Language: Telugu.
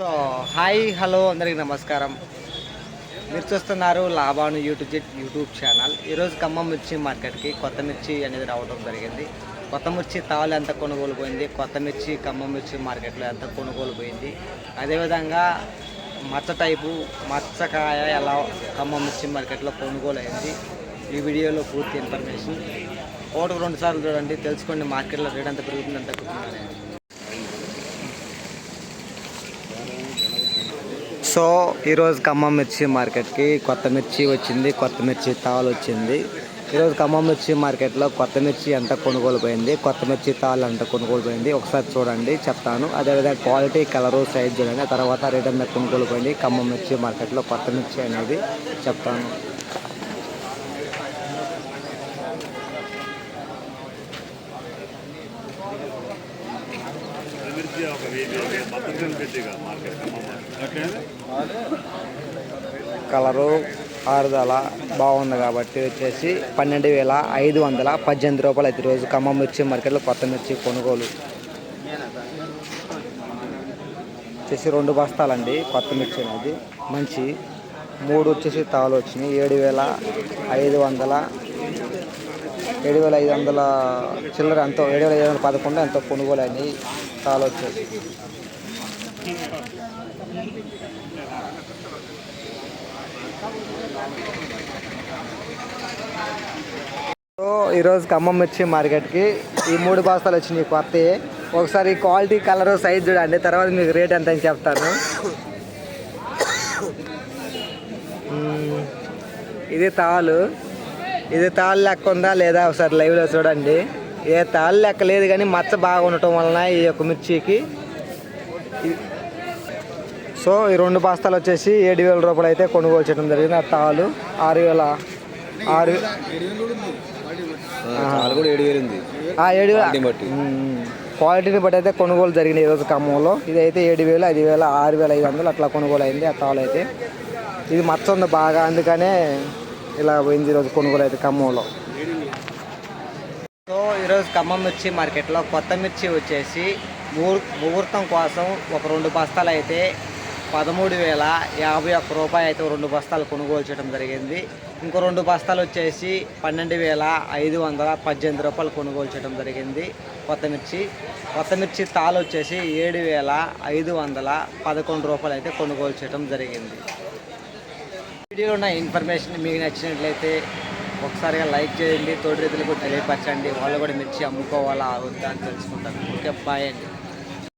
సో హాయ్ హలో అందరికీ నమస్కారం. మీరు చూస్తున్నారు లాభాను యూట్యూబ్ యూట్యూబ్ ఛానల్. ఈరోజు ఖమ్మం మిర్చి మార్కెట్కి కొత్త మిర్చి అనేది రావడం జరిగింది. కొత్త మిర్చి తాళ్ళు ఎంత కొనుగోలు పోయింది కొత్త మిర్చి ఖమ్మం మిర్చి మార్కెట్లో ఎంత కొనుగోలు పోయింది అదేవిధంగా మచ్చ టైపు మచ్చకాయ ఎలా ఖమ్మం మిర్చి మార్కెట్లో కొనుగోలు అయింది ఈ వీడియోలో పూర్తి ఇన్ఫర్మేషన్. ఒకటి రెండు సార్లు చూడండి తెలుసుకోండి మార్కెట్లో రేట్ ఎంత పెరుగుతుంది ఎంత తగ్గుతుంది సో ఈరోజు ఖమ్మం మిర్చి మార్కెట్కి కొత్త మిర్చి వచ్చింది కొత్త మిర్చి తాళ్ళు వచ్చింది. ఈరోజు ఖమ్మం మిర్చి మార్కెట్లో కొత్త మిర్చి ఎంత కొనుగోలు పోయింది కొత్త మిర్చి తాళ్ళు ఎంత కొనుగోలు పోయింది ఒకసారి చూడండి చెప్తాను. అదేవిధంగా క్వాలిటీ కలరు సైజ్ చూడండి తర్వాత రేట్ ఎంత కొనుగోలు పోయింది ఖమ్మం మిర్చి మార్కెట్లో కొత్త మిర్చి అనేది చెప్తాను. ఒక మార్కెట్ కలరు ఆరుదల బాగుంది కాబట్టి వచ్చేసి పన్నెండు వేల ఐదు వందల పద్దెనిమిది రూపాయలు అయితే రోజు ఖమ్మం మిర్చి మార్కెట్లో కొత్త మిర్చి కొనుగోలు. వచ్చేసి రెండు బస్తాలండి కొత్త మిర్చి అనేది. మంచి మూడు వచ్చేసి తాలు వచ్చినాయి. ఏడు వేల ఐదు వందల ఏడు వేల ఐదు వందల చిల్లర ఎంతో ఏడు వేల ఐదు వందల పదకొండు ఎంతో కొనుగోలు అయినాయి చాలా వచ్చేసి సో ఈరోజు ఖమ్మం మిర్చి మార్కెట్కి ఈ మూడు బస్తాలు వచ్చినాయి కొత్తవి. ఒకసారి క్వాలిటీ కలర్ సైజ్ చూడండి తర్వాత మీకు రేట్ ఎంత అని చెప్తాను. ఇది తాళ్ళు ఇది తాళ్ళు లెక్క ఉందా లేదా ఒకసారి లైవ్లో చూడండి. ఏ తాళ్ళు లెక్క లేదు కానీ మచ్చ బాగా ఉండటం వలన ఈ యొక్క మిర్చికి ఇది- సో ఈ రెండు బస్తాలు వచ్చేసి ఏడు వేల రూపాయలు అయితే కొనుగోలు చేయడం జరిగింది. ఆ తాళ్ళు ఆరు వేల ఆరు ఏడు వేలు క్వాలిటీని బట్టి. మ్మ్. క్వాలిటీని బట్టి అయితే కొనుగోలు జరిగింది ఈరోజు ఖమ్మంలో. ఇదైతే ఏడు వేలు ఐదు వేల ఆరు వేల ఐదు వందలు అట్లా కొనుగోలు అయింది ఆ తాళ్ళు అయితే. ఇది మచ్చ ఉంది బాగా అందుకనే ఇలా పోయింది ఈరోజు కొనుగోలు అయితే ఖమ్మంలో. సో ఈరోజు ఖమ్మం మిర్చి మార్కెట్లో కొత్త మిర్చి వచ్చేసి ముహూర్ ముహూర్తం కోసం ఒక రెండు బస్తాలు అయితే పదమూడు వేల యాభై ఒక్క రూపాయి అయితే రెండు బస్తాలు కొనుగోలు చేయడం జరిగింది. ఇంకో రెండు బస్తాలు వచ్చేసి పన్నెండు వేల ఐదు వందల పద్దెనిమిది రూపాయలు కొనుగోలు చేయడం జరిగింది కొత్త మిర్చి. కొత్త మిర్చి తాలు వచ్చేసి ఏడు వేల ఐదు వందల పదకొండు రూపాయలు అయితే కొనుగోలు చేయడం జరిగింది. వీడియోలో ఉన్న ఇన్ఫర్మేషన్ మీకు నచ్చినట్లయితే ఒకసారిగా లైక్ చేయండి తోటి రైతులకు తెలియపరచండి. వాళ్ళు కూడా మిర్చి అమ్ముకోవాలా వద్దా అని తెలుసుకుంటారు. ఓకే బాయ్ అండి.